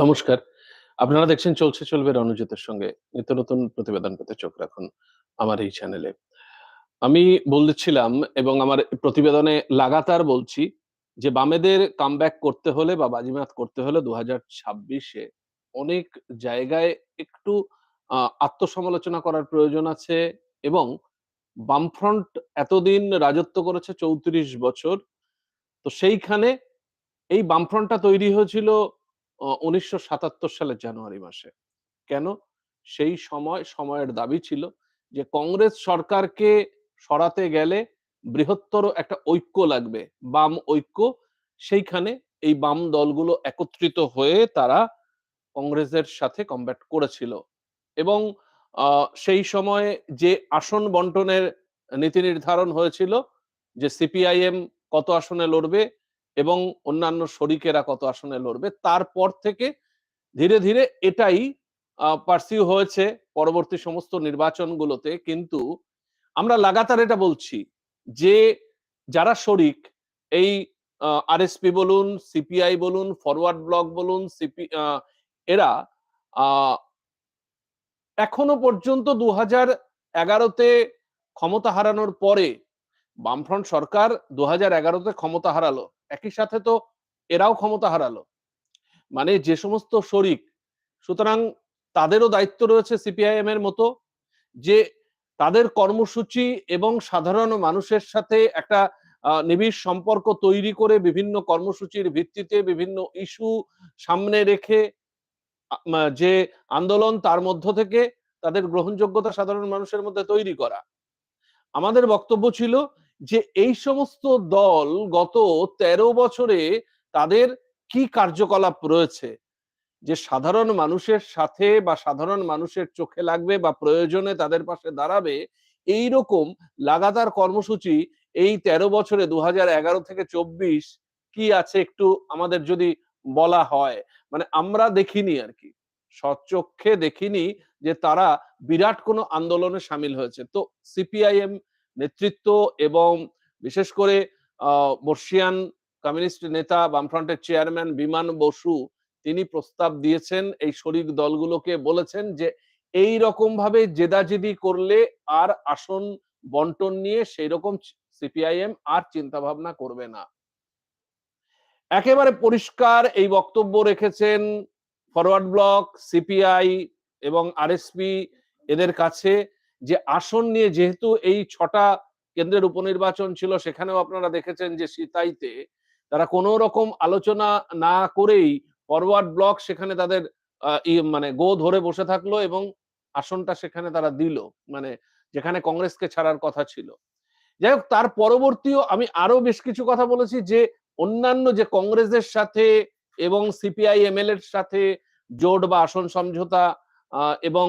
নমস্কার। আপনারা দেখছেন চলছে চলবে রণজিতের সঙ্গে। নিত্য নতুন প্রতিবেদন পেতে চোখ রাখুন আমার এই চ্যানেলে আমি বলছিলাম এবং আমার প্রতিবেদনে লাগাতার বলছি যে বামেদের কামব্যাক করতে হলে বা বাজিমাত করতে হলে দু হাজার ছাব্বিশে অনেক জায়গায় একটু আত্মসমালোচনা করার প্রয়োজন আছে এবং বামফ্রন্ট এতদিন রাজত্ব করেছে চৌত্রিশ বছর। তো সেইখানে এই বামফ্রন্টটা তৈরি হয়েছিল উনিশশো সাতাত্তর সালের জানুয়ারি মাসে। কেন? সেই সময়, সময়ের দাবি ছিল যে কংগ্রেস সরকারকে সরাতে গেলে বৃহত্তর একটা ঐক্য লাগবে। বাম ঐক্য, সেইখানে এই বাম দলগুলো একত্রিত হয়ে তারা কংগ্রেসের সাথে কমব্যাট করেছিল। এবং সেই সময়ে যে আসন বন্টনের নীতি নির্ধারণ হয়েছিল, যে সিপিআইএম কত আসনে লড়বে এবং অন্যান্য শরিকেরা কত আসনে লড়বে, তারপর থেকে ধীরে ধীরে এটাই পার্সিউ হয়েছে পরবর্তী সমস্ত নির্বাচনগুলোতে। কিন্তু আমরা লাগাতার এটা বলছি যে, যারা শরিক, এই আরএসপি বলুন সিপিআই বলুন ফরওয়ার্ড ব্লক বলুন সিপি এরা এখনও পর্যন্ত দু হাজার এগারোতে ক্ষমতা হারানোর পরে বামফ্রন্ট সরকার দু হাজার এগারোতে ক্ষমতা হারালো। একই সাথে তো এরাও ক্ষমতা হারালো। মানে যে সমস্ত শরিক, সুতরাং তাদেরও দায়িত্ব রয়েছে সিপিআইএম এর মতো যে তাদের কর্মসূচি এবং সাধারণ মানুষের সাথে একটা নিবিড় সম্পর্ক তৈরি করে বিভিন্ন কর্মসূচির ভিত্তিতে বিভিন্ন ইস্যু সামনে রেখে যে আন্দোলন তার মধ্য থেকে তাদের গ্রহণযোগ্যতা সাধারণ মানুষের মধ্যে তৈরি করা। আমাদের বক্তব্য ছিল যে এই সমস্ত দল গত ১৩ বছরে তাদের কি কার্যকলাপ রয়েছে? যে সাধারণ মানুষের সাথে বা সাধারণ মানুষের চোখে লাগবে বা প্রয়োজনে তাদের পাশে দাঁড়াবে এই রকম লাগাতার কর্মসূচি এই ১৩ বছরে দু হাজার এগারো থেকে চব্বিশ কি আছে একটু আমাদের যদি বলা হয়? মানে আমরা দেখিনি আর কি। সচক্ষে দেখিনি যে তারা বিরাট কোনো আন্দোলনে সামিল হয়েছে। তো সিপিআইএম নেতৃত্ব এবং বিশেষ করে বর্ষিয়ান কমিউনিস্ট নেতা, বামফ্রন্টের চেয়ারম্যান বিমান বসু, তিনি প্রস্তাব দিয়েছেন এই শরিক দলগুলোকে, বলেছেন যে এই রকম ভাবে জেদাজেদি করলে আর আসন বন্টন নিয়ে সেই রকম সিপিআইএম আর চিন্তা ভাবনা করবে না। একেবারে পরিষ্কার এই বক্তব্য রেখেছেন ফরওয়ার্ড ব্লক, সিপিআই এবং আরএসপি এদের কাছে। যে আসন নিয়ে যেহেতু এই ছটা কেন্দ্রের উপনির্বাচন ছিল, সেখানেও আপনারা দেখেছেন যে সিতাইতে তারা কোনো রকম আলোচনা না করেই ফরওয়ার্ড ব্লক সেখানে তাদের মানে গো ধরে বসে থাকল এবং আসনটা সেখানে তারা দিল। মানে যেখানে কংগ্রেসকে ছাড়ার কথা ছিল। যাই হোক, তার পরবর্তীও আমি আরও বেশ কিছু কথা বলেছি যে অন্যান্য যে কংগ্রেসের সাথে এবং সিপিআই এমএল এর সাথে জোট বা আসন সমঝোতা এবং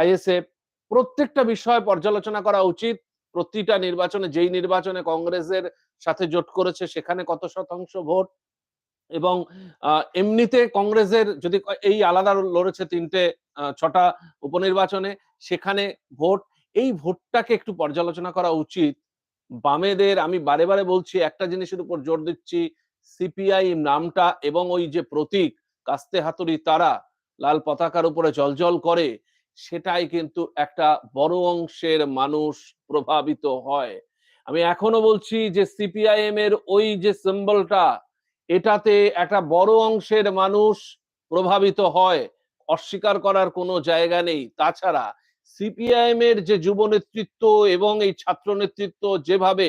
আইএসএফ প্রত্যেকটা বিষয় পর্যালোচনা করা উচিত। প্রতিটা নির্বাচনে, যেই নির্বাচনে কংগ্রেসের সাথে জোট করেছে, সেখানে কত শতাংশ ভোট? এবং এমনিতে কংগ্রেসের যদি এই আলাদা লড়েছে তিনটে ছটা উপনির্বাচনে, সেখানে ভোট, এই ভোটটাকে একটু পর্যালোচনা করা উচিত। বামেদের আমি বারে বারে বলছি, একটা জিনিসের উপর জোর দিচ্ছি, সিপিআই নামটা এবং ওই যে প্রতীক কাস্তে হাতুড়ি তারা, লাল পতাকার উপরে জলজল করে সেটাই কিন্তু একটা বড় অংশের মানুষ প্রভাবিত হয়। আমি এখনও বলছি যে সিপিআইএম এর ওই যে সিম্বলটা এটাতে একটা বড় অংশের মানুষ প্রভাবিত হয়, অস্বীকার করার কোনো জায়গা নেই। তাছাড়া সিপিআইএম এর যে যুব নেতৃত্ব এবং এই ছাত্র নেতৃত্ব যেভাবে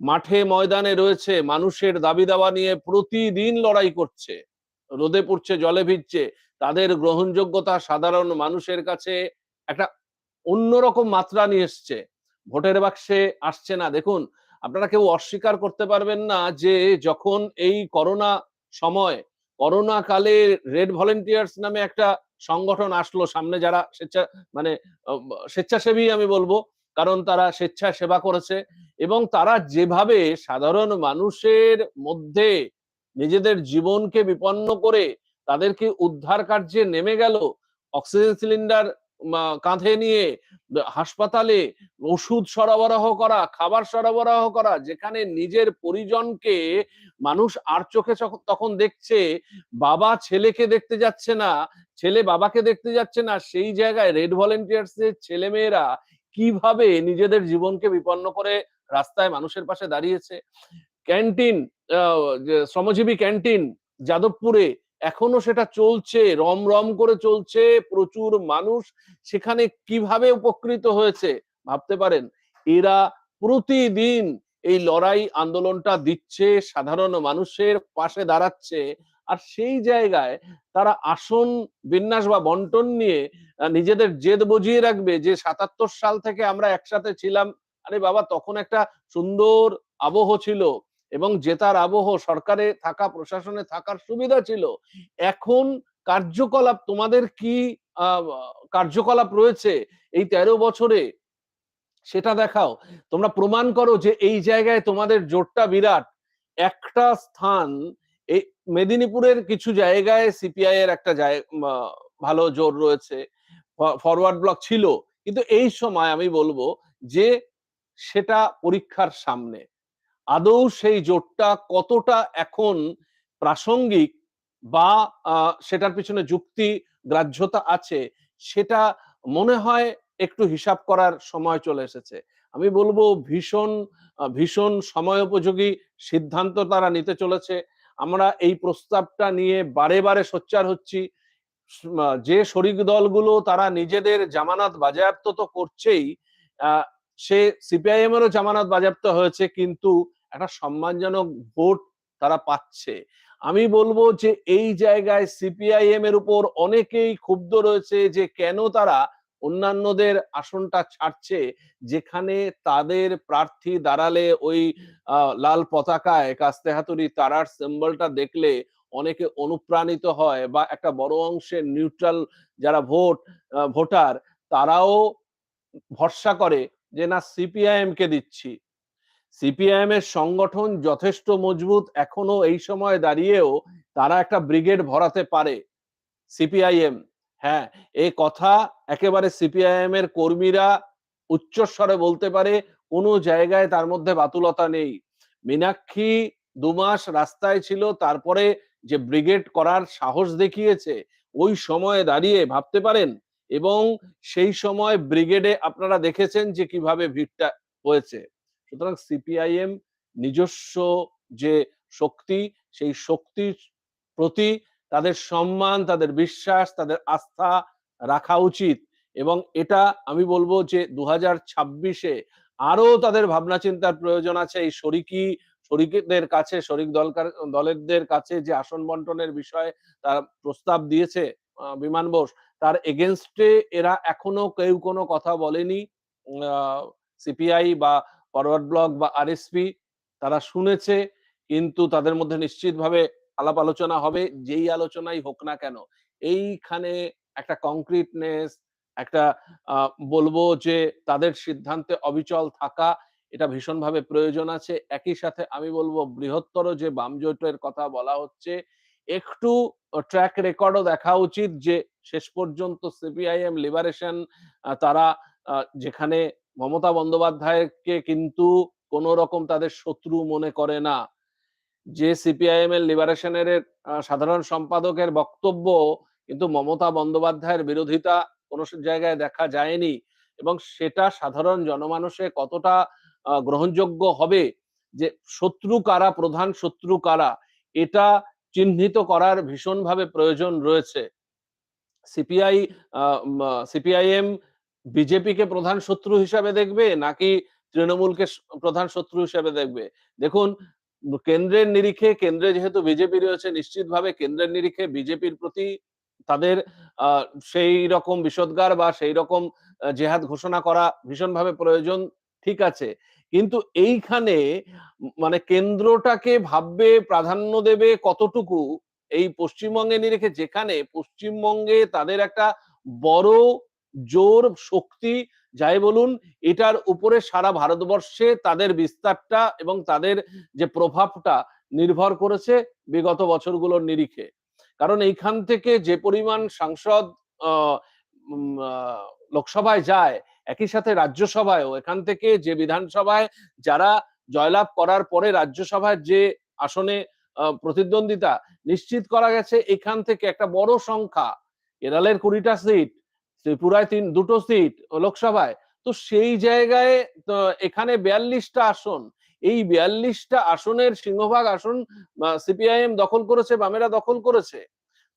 মাঠে ময়দানে রয়েছে, মানুষের দাবি দাওয়া নিয়ে প্রতিদিন লড়াই করছে, রোদে পড়ছে, জলে ভিজছে তাদের গ্রহণযোগ্যতা সাধারণ মানুষের কাছে একটা অন্যরকম মাত্রা নিয়ে এসছে। ভোটের বাক্সে আসছে না। দেখুন, আপনারা কেউ অস্বীকার করতে পারবেন না যে যখন এই করোনা সময়, করোনা কালে রেড ভলেন্টিয়ার্স নামে একটা সংগঠন আসলো, সামনে যারা স্বেচ্ছা মানে স্বেচ্ছাসেবী আমি বলব, কারণ তারা স্বেচ্ছা সেবা করেছে এবং তারা যেভাবে সাধারণ মানুষের মধ্যে নিজেদের জীবনকে বিপন্ন করে তাদেরকে উদ্ধার কার্যে নেমে গেল অক্সিজেন সিলিন্ডার কাঁধে নিয়ে হাসপাতালে ওষুধ সরবরাহ করা, খাবার সরবরাহ করা, যেখানে নিজের পরিজনকে মানুষ আর চোখে তখন দেখছে, বাবা ছেলেকে দেখতে যাচ্ছে না, ছেলে বাবাকে দেখতে যাচ্ছে না, সেই জায়গায় রেড ভলান্টিয়ার্স এর ছেলেমেয়েরা কীভাবে নিজেদের জীবনকে বিপন্ন করে রাস্তায় মানুষের পাশে দাঁড়িয়েছে। ক্যান্টিন আ যে শ্রমজীবী ক্যান্টিন যাদবপুরে এখনও সেটা চলছে, রমরম করে চলছে। প্রচুর মানুষ সেখানে কীভাবে উপকৃত হয়েছে ভাবতে পারেন? এরা প্রতিদিন এই লড়াই আন্দোলনটা দিচ্ছে, সাধারণ মানুষের পাশে দাঁড়াচ্ছে। আর সেই জায়গায় তারা আসন বিন্যাস বা বন্টন নিয়ে নিজেদের জেদ বজিয়ে রাখবে যে ৭৭ সাল থেকে আমরা একসাথে ছিলাম। আরে বাবা তখন একটা সুন্দর আবহ ছিল এবং জেতার আবহ সরকারে থাকা, প্রশাসনে থাকার সুবিধা ছিল। এখন কার্যকলাপ তোমাদের কি কার্যকলাপ রয়েছে এই ১৩ বছরে? সেটা দেখাও। তোমরা প্রমাণ করো যে এই জায়গায় তোমাদের জোরটা বিরাট। একটা স্থান এই মেদিনীপুরের কিছু জায়গায় সিপিআই এর একটা ভালো জোর রয়েছে। ফরওয়ার্ড ব্লক ছিল। কিন্তু এই সময় আমি বলব যে সেটা পরীক্ষার সামনে। আদৌ সেই জোটটা কতটা এখন প্রাসঙ্গিক বা সেটার পিছনে যুক্তি গ্রাহ্যতা আছে সেটা মনে হয় একটু হিসাব করার সময় চলে এসেছে। আমি বলব ভীষণ ভীষণ সময়োপযোগী সিদ্ধান্ত তারা নিতে চলেছে। আমরা এই প্রস্তাবটা নিয়ে বারে, বারে সোচ্চার হচ্ছি। যে শরিক দলগুলো তারা নিজেদের জামানত বাজেয়াপ্ত তো করছেই। সে সিপিআইএম এরও জামানত বাজেয়াপ্ত হয়েছে কিন্তু একটা সম্মানজনক ভোট তারা পাচ্ছে। আমি বলব যে এই জায়গায় সিপিআইএম এর উপর অনেকেই ক্ষুব্ধ রয়েছে যে কেন তারা অন্যান্যদের আসনটা ছাড়ছে, যেখানে তাদের প্রার্থী দাঁড়ালে ওই লাল পতাকায় কাস্তে হাতুড়ি তারার সিম্বলটা দেখলে অনেকে অনুপ্রাণিত হয় বা একটা বড় অংশের নিউট্রাল যারা ভোট ভোটার, তারাও ভরসা করে যে না সিপিআইএম কে দিচ্ছি। সিপিআইএম এর সংগঠন যথেষ্ট মজবুত এখনও এই সময় দাঁড়িয়েও তারা একটা ব্রিগেড ভরাতে পারে। সিপিআইএম হ্যাঁ, এ কথা একেবারে সিপিআইএম এর কর্মীরা উচ্চস্বরে বলতে পারে। কোনো জায়গায় তার মধ্যে বাতুলতা নেই। মীনাক্ষী ২ মাস রাস্তায় ছিল তারপরে যে ব্রিগেড করার সাহস দেখিয়েছে, ওই সময়ে দাঁড়িয়ে ভাবতে পারেন? এবং সেই সময় ব্রিগেডে আপনারা দেখেছেন যে কীভাবে ভিড়টা হয়েছে। সুতরাং সিপিআইএম নিজস্ব যে শক্তি, সেই শক্তির প্রতি তাদের সম্মান, তাদের বিশ্বাস, তাদের আস্থা রাখা উচিত এবং এটা আমি বলব যে ২০২৬ ছাব্বিশে আরও তাদের ভাবনা চিন্তার প্রয়োজন আছে। এই শরিকি শরিকদের কাছে শরিক দলকার দলেরদের কাছে যে আসন বন্টনের বিষয়ে তার প্রস্তাব দিয়েছে বিমান বোস, তার এগেনস্টে এরা এখনও কেউ কোনো কথা বলেনি। সিপিআই বা ফরওয়ার্ড ব্লক বা আরএসপি তারা শুনেছে কিন্তু তাদের মধ্যে নিশ্চিতভাবে আলাপ আলোচনা হবে। যেই আলোচনাই হোক না কেন। এইখানে একটা কংক্রিটনেস একটা বলব যে তাদের সিদ্ধান্তে অবিচল থাকা এটা ভীষণভাবে প্রয়োজন আছে। একই সাথে আমি বলব বৃহত্তর যে বামজোটের কথা বলা হচ্ছে, একটু ট্র্যাক রেকর্ডও দেখা উচিত যে শেষ পর্যন্ত সিপিআইএম লিবারেশন তারা যেখানে মমতা বন্দ্যোপাধ্যায়কে কিন্তু কোন রকম তাদের শত্রু মনে করে না। যে সিপিআইএম এর লিবারেশন এর আ সাধারণ সম্পাদকের বক্তব্য কিন্তু মমতা বন্দ্যোপাধ্যায়ের বিরোধিতা কোন জায়গায় দেখা যায়নি এবং সেটা সাধারণ জনমানসে কতটা গ্রহণযোগ্য হবে যে শত্রু কারা, প্রধান শত্রু কারা এটা চিহ্নিত করার ভীষণভাবে প্রয়োজন রয়েছে। সিপিআই সিপিআইএম বিজেপিকে প্রধান শত্রু হিসাবে দেখবে নাকি তৃণমূলকে প্রধান শত্রু হিসাবে দেখবে? দেখুন কেন্দ্রের নিরিখে কেন্দ্রে যেহেতু বিজেপি রয়েছে নিশ্চিতভাবে কেন্দ্রের নিরিখে বিজেপির প্রতি তাদের আ সেইরকম বিষোদ্গার বা সেই রকম জেহাদ ঘোষণা করা ভীষণভাবে প্রয়োজন ঠিক আছে। কিন্তু এইখানে মানে কেন্দ্রটাকে ভাববে, প্রাধান্য দেবে কতটুকু এই পশ্চিমবঙ্গে নিরিখে যেখানে পশ্চিমবঙ্গে তাদের একটা বড় জোর শক্তি যাই বলুন এটার উপরে সারা ভারতবর্ষে তাদের বিস্তারটা এবং তাদের যে প্রভাবটা নির্ভর করেছে বিগত বছরগুলোর নিরিখে। কারণ এইখান থেকে যে পরিমাণ সাংসদ লোকসভায় যায়, একই সাথে রাজ্যসভায়ও এখান থেকে যে বিধানসভায় যারা জয়লাভ করার পরে রাজ্যসভায় যে আসনে প্রতিদ্বন্দ্বিতা নিশ্চিত করা গেছে এখান থেকে একটা বড় সংখ্যা। কেরলের ২০ টা সিট, ত্রিপুরায় তিন দুটো সিট লোকসভায়। তো সেই জায়গায় এখানে বিয়াল্লিশটা আসন। এই বিয়াল্লিশটা আসনের সিংহভাগ আসন সিপিআইএম দখল করেছে, বামেরা দখল করেছে।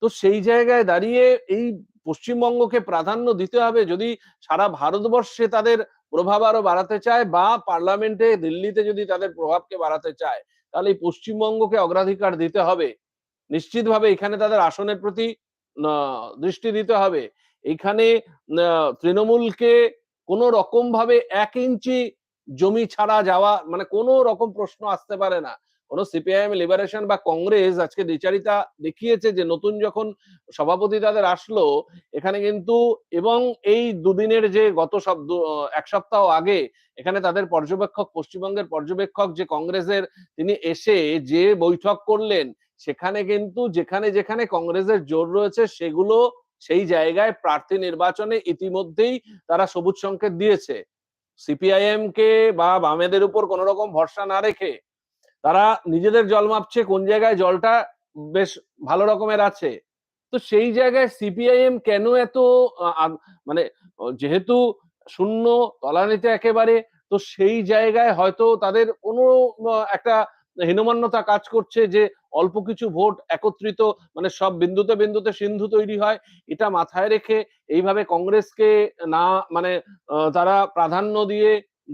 তো সেই জায়গায় দাঁড়িয়ে এই পশ্চিমবঙ্গকে প্রাধান্য দিতে হবে যদি সারা ভারতবর্ষে তাদের প্রভাব আরও বাড়াতে চায় বা পার্লামেন্টে দিল্লিতে যদি তাদের প্রভাবকে বাড়াতে চায়, তাহলে এই পশ্চিমবঙ্গকে অগ্রাধিকার দিতে হবে। নিশ্চিতভাবে এখানে তাদের আসনের প্রতি দৃষ্টি দিতে হবে। এখানে তৃণমূলকে কোন রকমভাবে ১ ইঞ্চি জমি ছাড়া যাওয়া মানে কোন রকম প্রশ্ন আসতে পারে না। কোন সিপিআইএম লিবারেশন বা কংগ্রেস আজকে দ্বিচারিতা দেখিয়েছে যে নতুন যখন সভাপতি তাদের আসলো, এখানে কিন্তু এবং এই দুদিনের যে গত দু ১ সপ্তাহ আগে এখানে তাদের পর্যবেক্ষক পশ্চিমবঙ্গের পর্যবেক্ষক যে কংগ্রেসের তিনি এসে যে বৈঠক করলেন, সেখানে কিন্তু যেখানে, যেখানে কংগ্রেসের জোর রয়েছে সেগুলো সেই জায়গায় প্রার্থী নির্বাচনে ইতিমধ্যেই তারা সবুজ সংকেত দিয়েছে। সিপিআইএম কে বা বামেদের উপর কোন রকম ভরসা না রেখে তারা নিজেদের জল মাপছে, কোন জায়গায় জলটা বেশ ভালো রকমের আছে। তো সেই জায়গায় সিপিআইএম কেন এত মানে যেহেতু শূন্য, তলানিতে একেবারে, তো সেই জায়গায় হয়তো তাদের কোনো একটা হীনমন্যতা কাজ করছে যে অল্প কিছু ভোট একত্রিত মানে সব বিন্দুতে, বিন্দুতে সিন্ধু তৈরি হয়। এটা মাথায় রেখে এইভাবে কংগ্রেসকে না মানে তারা প্রাধান্য দিয়ে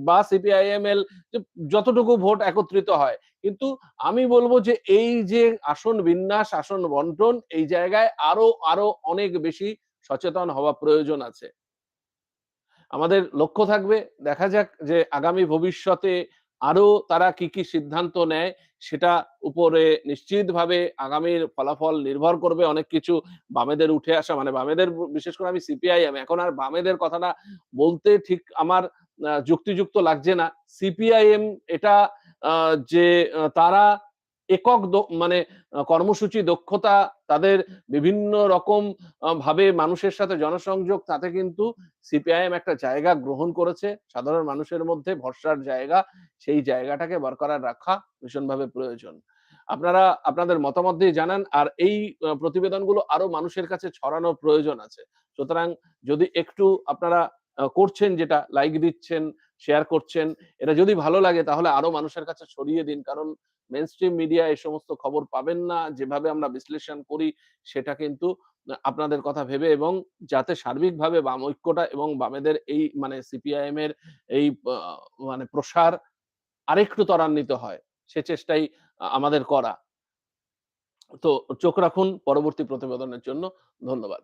বা সিপিআইএমএল যতটুকু ভোট একত্রিত হয়। কিন্তু আমি বলব যে এই যে আসন বিন্যাস, আসন বন্টন এই জায়গায় আরও, আরও অনেক বেশি সচেতন হওয়া প্রয়োজন আছে। আমাদের লক্ষ্য থাকবে দেখা যাক যে আগামী ভবিষ্যতে আরও তারা কি, কি সিদ্ধান্ত নেয় সেটা উপরে নিশ্চিতভাবে আগামীর ফলাফল নির্ভর করবে অনেক কিছু বামেদের উঠে আসা মানে বামেদের বিশেষ করে আমি সিপিআইএম এখন আর বামেদের কথাটা বলতে ঠিক আমার যুক্তিযুক্ত লাগছে না। সিপিআইএম এটা যে তারা একক মানে কর্মসূচি দক্ষতা তাদের বিভিন্ন রকম ভাবে মানুষের সাথে জনসংযোগ তাতে কিন্তু সিপিআইএম একটা জায়গা গ্রহণ করেছে। সাধারণ মানুষের মধ্যে ভরসার জায়গা। সেই জায়গাটাকে বরকরার রাখা ভীষণভাবে প্রয়োজন। আপনারা আপনাদের মতামত দিয়ে জানান আর এই প্রতিবেদনগুলো আরও মানুষের কাছে ছড়ানোর প্রয়োজন আছে। সুতরাং যদি একটু আপনারা করছেন যেটা লাইক দিচ্ছেন, শেয়ার করছেন। এটা যদি ভালো লাগে তাহলে আরও মানুষের কাছে ছড়িয়ে দিন। কারণ মেইনস্ট্রিম মিডিয়া এই সমস্ত খবর পাবেন না। যেভাবে আমরা বিশ্লেষণ করি সেটা কিন্তু আপনাদের কথা ভেবে এবং যাতে সার্বিকভাবে বাম ঐক্যটা এবং বামেদের এই মানে সিপিআইএম এর এই মানে প্রসার আরেকটু ত্বরান্বিত হয়। সে চেষ্টাই আমাদের করা। তো চোখ রাখুন পরবর্তী প্রতিবেদনের জন্য। ধন্যবাদ।